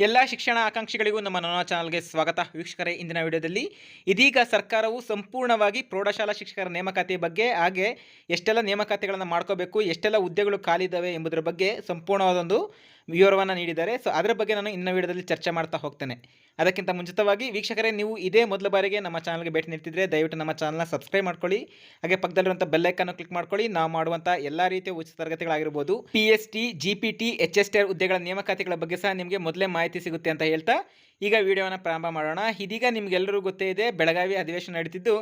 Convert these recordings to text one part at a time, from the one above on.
ಎಲ್ಲ ಶಿಕ್ಷಣ ಆಕಾಂಕ್ಷಿಗಳಿಗೂ ನಮ್ಮ ನನ್ನ ಚಾನಲ್ಗೆ ಸ್ವಾಗತ. ವೀಕ್ಷಕರೇ, ಇಂದಿನ ವಿಡಿಯೋದಲ್ಲಿ ಇದೀಗ ಸರ್ಕಾರವು ಸಂಪೂರ್ಣವಾಗಿ ಪ್ರೌಢಶಾಲಾ ಶಿಕ್ಷಕರ ನೇಮಕಾತಿ ಬಗ್ಗೆ, ಹಾಗೆ ಎಷ್ಟೆಲ್ಲ ನೇಮಕಾತಿಗಳನ್ನು ಮಾಡ್ಕೋಬೇಕು, ಎಷ್ಟೆಲ್ಲ ಹುದ್ದೆಗಳು ಖಾಲಿ ಇದ್ದಾವೆ ಎಂಬುದರ ಬಗ್ಗೆ ಸಂಪೂರ್ಣವಾದೊಂದು ವಿವರವನ್ನು ನೀಡಿದ್ದಾರೆ. ಸೊ, ಅದರ ಬಗ್ಗೆ ನಾನು ಇನ್ನ ವಿಡಿಯೋದಲ್ಲಿ ಚರ್ಚೆ ಮಾಡ್ತಾ ಹೋಗ್ತೇನೆ. ಅದಕ್ಕಿಂತ ಮುಂಚಿತವಾಗಿ ವೀಕ್ಷಕರೇ, ನೀವು ಇದೇ ಮೊದಲ ಬಾರಿಗೆ ನಮ್ಮ ಚಾನಲ್ಗೆ ಭೇಟಿ ನೀಡ್ತಿದ್ರೆ ದಯವಿಟ್ಟು ನಮ್ಮ ಚಾನಲ್ನ ಸಬ್ಸ್ಕ್ರೈಬ್ ಮಾಡ್ಕೊಳ್ಳಿ. ಹಾಗೆ ಪಕ್ಕದಲ್ಲಿರುವಂಥ ಬೆಲ್ಲೈಕನ್ನು ಕ್ಲಿಕ್ ಮಾಡ್ಕೊಳ್ಳಿ. ನಾವು ಮಾಡುವಂಥ ಎಲ್ಲ ರೀತಿಯ ಉಚಿತ ತರಗತಿಗಳಾಗಿರ್ಬೋದು. P S T G P T H S T R ಹುದ್ದೆಗಳ ನೇಮಕಾತಿಗಳ ಬಗ್ಗೆ ಸಹ ನಿಮಗೆ ಮೊದಲೇ ಮಾಹಿತಿ ಸಿಗುತ್ತೆ ಅಂತ ಹೇಳ್ತಾ, ಈಗ ವಿಡಿಯೋನ ಪ್ರಾರಂಭ ಮಾಡೋಣ. ಇದೀಗ ನಿಮಗೆಲ್ಲರೂ ಗೊತ್ತೇ ಇದೆ, ಬೆಳಗಾವಿ ಅಧಿವೇಶನ ನಡೀತಿದ್ದು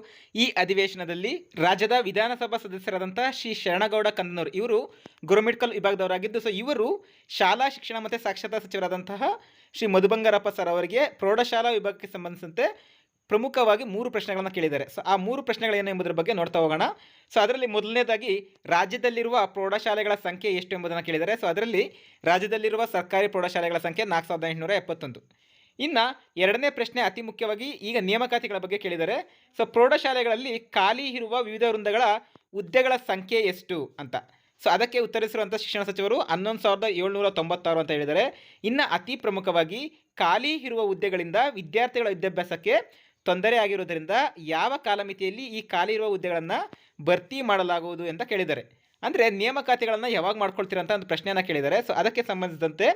ಈ ಅಧಿವೇಶನದಲ್ಲಿ ರಾಜ್ಯದ ವಿಧಾನಸಭಾ ಸದಸ್ಯರಾದಂಥ ಶ್ರೀ ಶರಣಗೌಡ ಕಂದನೂರ್, ಇವರು ಗುರುಮಿಟ್ಕಲ್ ವಿಭಾಗದವರಾಗಿದ್ದು ಸೊ ಇವರು ಶಾಲಾ ಶಿಕ್ಷಣ ಮತ್ತು ಸಾಕ್ಷರತಾ ಸಚಿವರಾದಂತಹ ಶ್ರೀ ಮಧುಬಂಗಾರಪ್ಪ ಸರ್ ಅವರಿಗೆ ಪ್ರೌಢಶಾಲಾ ವಿಭಾಗಕ್ಕೆ ಸಂಬಂಧಿಸಿದಂತೆ ಪ್ರಮುಖವಾಗಿ ಮೂರು ಪ್ರಶ್ನೆಗಳನ್ನು ಕೇಳಿದ್ದಾರೆ. ಸೊ ಆ ಮೂರು ಪ್ರಶ್ನೆಗಳೇನು ಎಂಬುದರ ಬಗ್ಗೆ ನೋಡ್ತಾ ಹೋಗೋಣ. ಸೊ ಅದರಲ್ಲಿ ಮೊದಲನೇದಾಗಿ ರಾಜ್ಯದಲ್ಲಿರುವ ಪ್ರೌಢಶಾಲೆಗಳ ಸಂಖ್ಯೆ ಎಷ್ಟು ಎಂಬುದನ್ನು ಕೇಳಿದ್ದಾರೆ. ಸೊ ಅದರಲ್ಲಿ ರಾಜ್ಯದಲ್ಲಿರುವ ಸರ್ಕಾರಿ ಪ್ರೌಢಶಾಲೆಗಳ ಸಂಖ್ಯೆ ನಾಲ್ಕು ಸಾವಿರದ ಎಂಟುನೂರ ಎಪ್ಪತ್ತೊಂದು. ಇನ್ನು ಎರಡನೇ ಪ್ರಶ್ನೆ ಅತಿ ಮುಖ್ಯವಾಗಿ ಈಗ ನೇಮಕಾತಿಗಳ ಬಗ್ಗೆ ಕೇಳಿದ್ದಾರೆ. ಸೊ ಪ್ರೌಢಶಾಲೆಗಳಲ್ಲಿ ಖಾಲಿ ಇರುವ ವಿವಿಧ ವೃಂದಗಳ ಹುದ್ದೆಗಳ ಸಂಖ್ಯೆ ಎಷ್ಟು ಅಂತ. ಸೊ ಅದಕ್ಕೆ ಉತ್ತರಿಸಿರುವಂಥ ಶಿಕ್ಷಣ ಸಚಿವರು ಹನ್ನೊಂದು ಸಾವಿರದ ಏಳ್ನೂರ ತೊಂಬತ್ತಾರು ಅಂತ ಹೇಳಿದ್ದಾರೆ. ಇನ್ನು ಅತಿ ಪ್ರಮುಖವಾಗಿ ಖಾಲಿ ಇರುವ ಹುದ್ದೆಗಳಿಂದ ವಿದ್ಯಾರ್ಥಿಗಳ ವಿದ್ಯಾಭ್ಯಾಸಕ್ಕೆ ತೊಂದರೆ ಆಗಿರುವುದರಿಂದ ಯಾವ ಕಾಲಮಿತಿಯಲ್ಲಿ ಈ ಖಾಲಿ ಇರುವ ಹುದ್ದೆಗಳನ್ನು ಭರ್ತಿ ಮಾಡಲಾಗುವುದು ಅಂತ ಕೇಳಿದ್ದಾರೆ. ಅಂದರೆ ನೇಮಕಾತಿಗಳನ್ನು ಯಾವಾಗ ಮಾಡ್ಕೊಳ್ತೀರಾ ಅಂತ ಒಂದು ಪ್ರಶ್ನೆಯನ್ನು ಕೇಳಿದ್ದಾರೆ. ಸೊ ಅದಕ್ಕೆ ಸಂಬಂಧಿಸಿದಂತೆ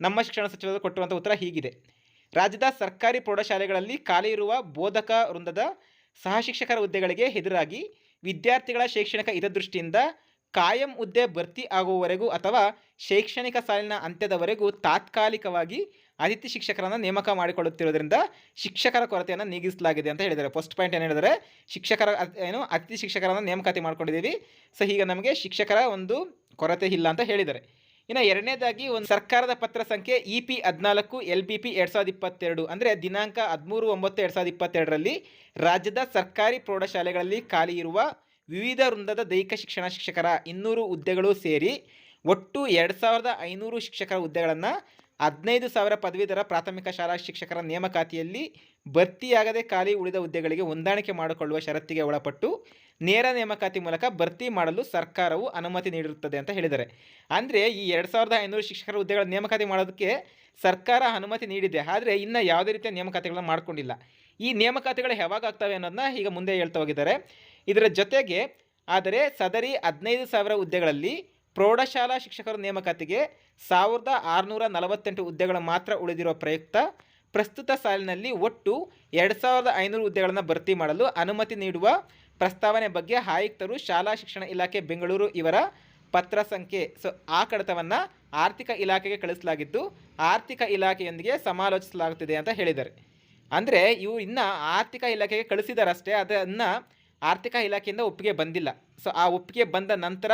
ನಮ್ಮ ಶಿಕ್ಷಣ ಸಚಿವರು ಕೊಟ್ಟಿರುವಂಥ ಉತ್ತರ ಹೀಗಿದೆ. ರಾಜ್ಯದ ಸರ್ಕಾರಿ ಪ್ರೌಢಶಾಲೆಗಳಲ್ಲಿ ಖಾಲಿ ಇರುವ ಬೋಧಕ ವೃಂದದ ಸಹಶಿಕ್ಷಕರ ಹುದ್ದೆಗಳಿಗೆ ಎದುರಾಗಿ ವಿದ್ಯಾರ್ಥಿಗಳ ಶೈಕ್ಷಣಿಕ ಹಿತದೃಷ್ಟಿಯಿಂದ ಕಾಯಂ ಹುದ್ದೆ ಭರ್ತಿ ಆಗುವವರೆಗೂ ಅಥವಾ ಶೈಕ್ಷಣಿಕ ಸಾಲಿನ ಅಂತ್ಯದವರೆಗೂ ತಾತ್ಕಾಲಿಕವಾಗಿ ಅತಿಥಿ ಶಿಕ್ಷಕರನ್ನು ನೇಮಕ ಮಾಡಿಕೊಳ್ಳುತ್ತಿರುವುದರಿಂದ ಶಿಕ್ಷಕರ ಕೊರತೆಯನ್ನು ನೀಗಿಸಲಾಗಿದೆ ಅಂತ ಹೇಳಿದ್ದಾರೆ. ಫಸ್ಟ್ ಪಾಯಿಂಟ್ ಏನು ಹೇಳಿದರೆ ಶಿಕ್ಷಕರ, ಏನು ಅತಿಥಿ ಶಿಕ್ಷಕರನ್ನು ನೇಮಕಾತಿ ಮಾಡ್ಕೊಂಡಿದ್ದೀವಿ. ಸೊ ಈಗ ನಮಗೆ ಶಿಕ್ಷಕರ ಒಂದು ಕೊರತೆ ಇಲ್ಲ ಅಂತ ಹೇಳಿದ್ದಾರೆ. ಇನ್ನು ಎರಡನೇದಾಗಿ ಒಂದು ಸರ್ಕಾರದ ಪತ್ರ ಸಂಖ್ಯೆ ಇ ಪಿ ಹದಿನಾಲ್ಕು, ಎಲ್ ಬಿ ಪಿ ಎರಡು ಸಾವಿರದ ಇಪ್ಪತ್ತೆರಡು ಅಂದರೆ ದಿನಾಂಕ ಹದಿಮೂರು ಒಂಬತ್ತು ಎರಡು ಸಾವಿರದ ಇಪ್ಪತ್ತೆರಡರಲ್ಲಿ ರಾಜ್ಯದ ಸರ್ಕಾರಿ ಪ್ರೌಢಶಾಲೆಗಳಲ್ಲಿ ಖಾಲಿ ಇರುವ ವಿವಿಧ ವೃಂದದ ದೈಹಿಕ ಶಿಕ್ಷಣ ಶಿಕ್ಷಕರ ಇನ್ನೂರು ಹುದ್ದೆಗಳು ಸೇರಿ ಒಟ್ಟು ಎರಡು ಸಾವಿರದ ಐನೂರು ಶಿಕ್ಷಕರ ಹುದ್ದೆಗಳನ್ನು ಹದಿನೈದು ಸಾವಿರ ಪದವೀಧರ ಪ್ರಾಥಮಿಕ ಶಾಲಾ ಶಿಕ್ಷಕರ ನೇಮಕಾತಿಯಲ್ಲಿ ಭರ್ತಿಯಾಗದೆ ಖಾಲಿ ಉಳಿದ ಹುದ್ದೆಗಳಿಗೆ ಹೊಂದಾಣಿಕೆ ಮಾಡಿಕೊಳ್ಳುವ ಷರತ್ತಿಗೆ ಒಳಪಟ್ಟು ನೇರ ನೇಮಕಾತಿ ಮೂಲಕ ಭರ್ತಿ ಮಾಡಲು ಸರ್ಕಾರವು ಅನುಮತಿ ನೀಡಿರುತ್ತದೆ ಅಂತ ಹೇಳಿದ್ದಾರೆ. ಅಂದರೆ ಈ ಎರಡು ಸಾವಿರದ ಐನೂರು ಶಿಕ್ಷಕರ ಹುದ್ದೆಗಳ ನೇಮಕಾತಿ ಮಾಡೋದಕ್ಕೆ ಸರ್ಕಾರ ಅನುಮತಿ ನೀಡಿದೆ. ಆದರೆ ಇನ್ನು ಯಾವುದೇ ರೀತಿಯ ನೇಮಕಾತಿಗಳನ್ನು ಮಾಡಿಕೊಂಡಿಲ್ಲ. ಈ ನೇಮಕಾತಿಗಳು ಯಾವಾಗ ಆಗ್ತವೆ ಅನ್ನೋದನ್ನ ಈಗ ಮುಂದೆ ಹೇಳ್ತಾ ಹೋಗಿದ್ದಾರೆ. ಇದರ ಜೊತೆಗೆ, ಆದರೆ ಸದರಿ ಹದಿನೈದು ಸಾವಿರ ಹುದ್ದೆಗಳಲ್ಲಿ ಪ್ರೌಢಶಾಲಾ ಶಿಕ್ಷಕರ ನೇಮಕಾತಿಗೆ ಸಾವಿರದ ಆರುನೂರ ನಲವತ್ತೆಂಟು ಹುದ್ದೆಗಳು ಮಾತ್ರ ಉಳಿದಿರುವ ಪ್ರಯುಕ್ತ ಪ್ರಸ್ತುತ ಸಾಲಿನಲ್ಲಿ ಒಟ್ಟು ಎರಡು ಸಾವಿರದ ಐನೂರು ಹುದ್ದೆಗಳನ್ನು ಭರ್ತಿ ಮಾಡಲು ಅನುಮತಿ ನೀಡುವ ಪ್ರಸ್ತಾವನೆ ಬಗ್ಗೆ ಆಯುಕ್ತರು ಶಾಲಾ ಶಿಕ್ಷಣ ಇಲಾಖೆ ಬೆಂಗಳೂರು ಇವರ ಪತ್ರ ಸಂಖ್ಯೆ ಸೊ, ಆ ಕಡತವನ್ನು ಆರ್ಥಿಕ ಇಲಾಖೆಗೆ ಕಳಿಸಲಾಗಿದ್ದು ಆರ್ಥಿಕ ಇಲಾಖೆಯೊಂದಿಗೆ ಸಮಾಲೋಚಿಸಲಾಗುತ್ತಿದೆ ಅಂತ ಹೇಳಿದ್ದಾರೆ. ಅಂದರೆ ಇವರು ಇನ್ನೂ ಆರ್ಥಿಕ ಇಲಾಖೆಗೆ ಕಳಿಸಿದಾರಷ್ಟೇ, ಅದನ್ನು ಆರ್ಥಿಕ ಇಲಾಖೆಯಿಂದ ಒಪ್ಪಿಗೆ ಬಂದಿಲ್ಲ. ಸೊ ಆ ಒಪ್ಪಿಗೆ ಬಂದ ನಂತರ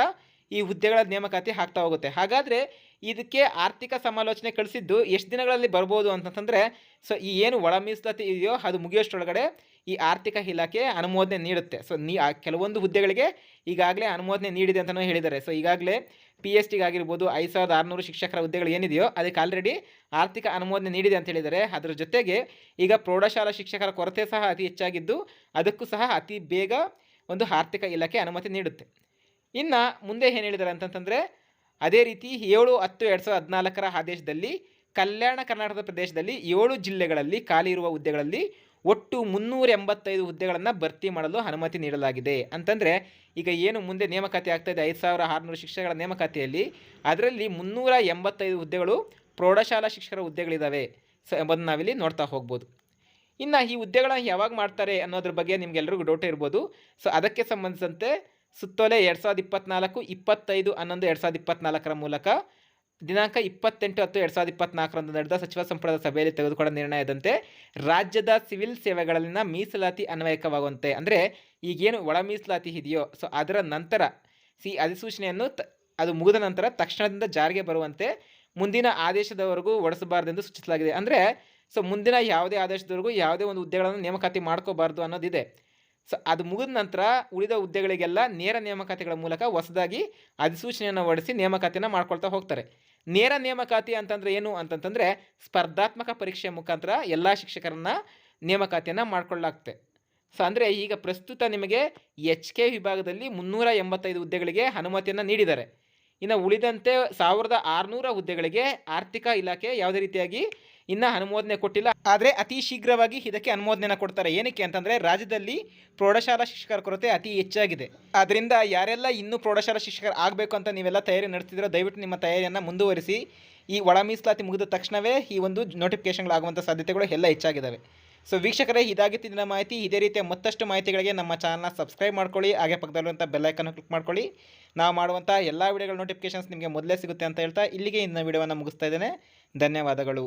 ಈ ಹುದ್ದೆಗಳ ನೇಮಕಾತಿ ಆಗ್ತಾ ಹೋಗುತ್ತೆ. ಹಾಗಾದರೆ ಇದಕ್ಕೆ ಆರ್ಥಿಕ ಸಮಾಲೋಚನೆ ಕಳಿಸಿದ್ದು ಎಷ್ಟು ದಿನಗಳಲ್ಲಿ ಬರ್ಬೋದು ಅಂತಂತಂದರೆ, ಸೊ ಈ ಏನು ಒಳ ಮೀಸಲಾತಿ ಇದೆಯೋ ಅದು ಮುಗಿಯೋಷ್ಟರೊಳಗಡೆ ಈ ಆರ್ಥಿಕ ಇಲಾಖೆ ಅನುಮೋದನೆ ನೀಡುತ್ತೆ. ಸೊ ನೀ ಕೆಲವೊಂದು ಹುದ್ದೆಗಳಿಗೆ ಈಗಾಗಲೇ ಅನುಮೋದನೆ ನೀಡಿದೆ ಅಂತಲೂ ಹೇಳಿದ್ದಾರೆ. ಸೊ ಈಗಾಗಲೇ ಪಿ ಎಸ್ ಟಿಗಾಗಿರ್ಬೋದು ಐದು ಸಾವಿರದ ಆರುನೂರು ಶಿಕ್ಷಕರ ಹುದ್ದೆಗಳು ಏನಿದೆಯೋ ಅದಕ್ಕೆ ಆಲ್ರೆಡಿ ಆರ್ಥಿಕ ಅನುಮೋದನೆ ನೀಡಿದೆ ಅಂತ ಹೇಳಿದ್ದಾರೆ. ಅದರ ಜೊತೆಗೆ ಈಗ ಪ್ರೌಢಶಾಲಾ ಶಿಕ್ಷಕರ ಕೊರತೆ ಸಹ ಅತಿ ಹೆಚ್ಚಾಗಿದ್ದು ಅದಕ್ಕೂ ಸಹ ಅತಿ ಬೇಗ ಒಂದು ಆರ್ಥಿಕ ಇಲಾಖೆ ಅನುಮತಿ ನೀಡುತ್ತೆ. ಇನ್ನು ಮುಂದೆ ಏನು ಹೇಳಿದ್ದಾರೆ ಅಂತಂತಂದರೆ, ಅದೇ ರೀತಿ ಏಳು, ಹತ್ತು, ಎರಡು ಸಾವಿರದ ಹದಿನಾಲ್ಕರ ಆದೇಶದಲ್ಲಿ ಕಲ್ಯಾಣ ಕರ್ನಾಟಕದ ಪ್ರದೇಶದಲ್ಲಿ ಏಳು ಜಿಲ್ಲೆಗಳಲ್ಲಿ ಖಾಲಿ ಇರುವ ಹುದ್ದೆಗಳಲ್ಲಿ ಒಟ್ಟು ಮುನ್ನೂರ ಎಂಬತ್ತೈದು ಹುದ್ದೆಗಳನ್ನು ಭರ್ತಿ ಮಾಡಲು ಅನುಮತಿ ನೀಡಲಾಗಿದೆ. ಅಂತಂದರೆ, ಈಗ ಏನು ಮುಂದೆ ನೇಮಕಾತಿ ಆಗ್ತಾ ಇದೆ, ಐದು ಸಾವಿರ ಆರುನೂರು ಶಿಕ್ಷಕರ ನೇಮಕಾತಿಯಲ್ಲಿ, ಅದರಲ್ಲಿ ಮುನ್ನೂರ ಎಂಬತ್ತೈದು ಹುದ್ದೆಗಳು ಪ್ರೌಢಶಾಲಾ ಶಿಕ್ಷಕರ ಹುದ್ದೆಗಳಿದ್ದಾವೆ ಸೊ, ಎಂಬುದನ್ನು ನಾವಿಲ್ಲಿ ನೋಡ್ತಾ ಹೋಗ್ಬೋದು. ಇನ್ನು ಈ ಹುದ್ದೆಗಳನ್ನ ಯಾವಾಗ ಮಾಡ್ತಾರೆ ಅನ್ನೋದ್ರ ಬಗ್ಗೆ ನಿಮಗೆಲ್ಲರಿಗೂ ಡೌಟ್ ಇರ್ಬೋದು. ಸೊ ಅದಕ್ಕೆ ಸಂಬಂಧಿಸಿದಂತೆ ಸುತ್ತೋಲೆ ಎರಡು ಸಾವಿರದ ಇಪ್ಪತ್ನಾಲ್ಕು, ಇಪ್ಪತ್ತೈದು, ಹನ್ನೊಂದು, ಎರಡು ಸಾವಿರದ ಇಪ್ಪತ್ನಾಲ್ಕರ ಮೂಲಕ ದಿನಾಂಕ ಇಪ್ಪತ್ತೆಂಟು ಹತ್ತು ಎರಡು ಸಾವಿರದ ಇಪ್ಪತ್ನಾಲ್ಕರಂದು ನಡೆದ ಸಚಿವ ಸಂಪುಟದ ಸಭೆಯಲ್ಲಿ ತೆಗೆದುಕೊಂಡ ನಿರ್ಣಯದಂತೆ ರಾಜ್ಯದ ಸಿವಿಲ್ ಸೇವೆಗಳಲ್ಲಿನ ಮೀಸಲಾತಿ ಅನ್ವಯಕವಾಗುವಂತೆ, ಅಂದರೆ ಈಗೇನು ಒಳ ಮೀಸಲಾತಿ ಇದೆಯೋ, ಸೊ ಅದರ ನಂತರ ಸಿ ಅಧಿಸೂಚನೆಯನ್ನು ತ, ಅದು ಮುಗಿದ ನಂತರ ತಕ್ಷಣದಿಂದ ಜಾರಿಗೆ ಬರುವಂತೆ ಮುಂದಿನ ಆದೇಶದವರೆಗೂ ಒಡಿಸಬಾರ್ದೆಂದು ಸೂಚಿಸಲಾಗಿದೆ. ಅಂದರೆ, ಸೊ ಮುಂದಿನ ಯಾವುದೇ ಆದೇಶದವರೆಗೂ ಯಾವುದೇ ಒಂದು ಹುದ್ದೆಗಳನ್ನು ನೇಮಕಾತಿ ಮಾಡ್ಕೋಬಾರ್ದು ಅನ್ನೋದಿದೆ. ಸೊ, ಅದು ಮುಗಿದ ನಂತರ ಉಳಿದ ಹುದ್ದೆಗಳಿಗೆಲ್ಲ ನೇರ ನೇಮಕಾತಿಗಳ ಮೂಲಕ ಹೊಸದಾಗಿ ಅಧಿಸೂಚನೆಯನ್ನು ಹೊರಡಿಸಿ ನೇಮಕಾತಿಯನ್ನು ಮಾಡ್ಕೊಳ್ತಾ ಹೋಗ್ತಾರೆ. ನೇರ ನೇಮಕಾತಿ ಅಂತಂದರೆ ಏನು ಅಂತಂತಂದರೆ ಸ್ಪರ್ಧಾತ್ಮಕ ಪರೀಕ್ಷೆ ಮುಖಾಂತರ ಎಲ್ಲ ಶಿಕ್ಷಕರನ್ನ ನೇಮಕಾತಿಯನ್ನು ಮಾಡ್ಕೊಳ್ಳಾಗ್ತೆ ಸೊ, ಅಂದರೆ ಈಗ ಪ್ರಸ್ತುತ ನಿಮಗೆ ಎಚ್ ಕೆ ವಿಭಾಗದಲ್ಲಿ ಮುನ್ನೂರ ಎಂಬತ್ತೈದು ಹುದ್ದೆಗಳಿಗೆ ಅನುಮತಿಯನ್ನು ನೀಡಿದ್ದಾರೆ. ಇನ್ನು ಉಳಿದಂತೆ ಸಾವಿರದ ಆರುನೂರ ಹುದ್ದೆಗಳಿಗೆ ಆರ್ಥಿಕ ಇಲಾಖೆ ಯಾವುದೇ ರೀತಿಯಾಗಿ ಇನ್ನೂ ಅನುಮೋದನೆ ಕೊಟ್ಟಿಲ್ಲ. ಆದರೆ ಅತಿ ಶೀಘ್ರವಾಗಿ ಇದಕ್ಕೆ ಅನುಮೋದನೆನ ಕೊಡ್ತಾರೆ. ಏನಕ್ಕೆ ಅಂತಂದರೆ ರಾಜ್ಯದಲ್ಲಿ ಪ್ರೌಢಶಾಲಾ ಶಿಕ್ಷಕರ ಕೊರತೆ ಅತಿ ಹೆಚ್ಚಾಗಿದೆ. ಆದ್ದರಿಂದ ಯಾರೆಲ್ಲ ಇನ್ನೂ ಪ್ರೌಢಶಾಲಾ ಶಿಕ್ಷಕರು ಆಗಬೇಕು ಅಂತ ನೀವೆಲ್ಲ ತಯಾರಿ ನಡೆಸ್ತಿದ್ದೀರೋ ದಯವಿಟ್ಟು ನಿಮ್ಮ ತಯಾರಿಯನ್ನು ಮುಂದುವರಿಸಿ. ಈ ಒಳ ಮೀಸಲಾತಿ ಮುಗಿದ ತಕ್ಷಣವೇ ಈ ಒಂದು ನೋಟಿಫಿಕೇಷನ್ಗಳಾಗುವಂಥ ಸಾಧ್ಯತೆಗಳು ಎಲ್ಲ ಹೆಚ್ಚಾಗಿದ್ದಾವೆ. ಸೊ ವೀಕ್ಷಕರೇ, ಇದಾಗಿತ್ತು ಇದರ ಮಾಹಿತಿ. ಇದೇ ರೀತಿಯ ಮತ್ತಷ್ಟು ಮಾಹಿತಿಗಳಿಗೆ ನಮ್ಮ ಚಾನಲ್ನ ಸಬ್ಸ್ಕ್ರೈಬ್ ಮಾಡ್ಕೊಳ್ಳಿ. ಹಾಗೆ ಪಕ್ಕದಲ್ಲಿರುವಂಥ ಬೆಲ್ಲೈಕನ್ನು ಕ್ಲಿಕ್ ಮಾಡ್ಕೊಳ್ಳಿ. ನಾವು ಮಾಡುವಂಥ ಎಲ್ಲ ವಿಡಿಯೋಗಳ ನೋಟಿಫಿಕೇಷನ್ಸ್ ನಿಮಗೆ ಮೊದಲೇ ಸಿಗುತ್ತೆ ಅಂತ ಹೇಳ್ತಾ ಇಲ್ಲಿಗೆ ಇನ್ನು ವಿಡಿಯೋವನ್ನು ಮುಗಿಸ್ತಾ ಇದ್ದೇನೆ. ಧನ್ಯವಾದಗಳು.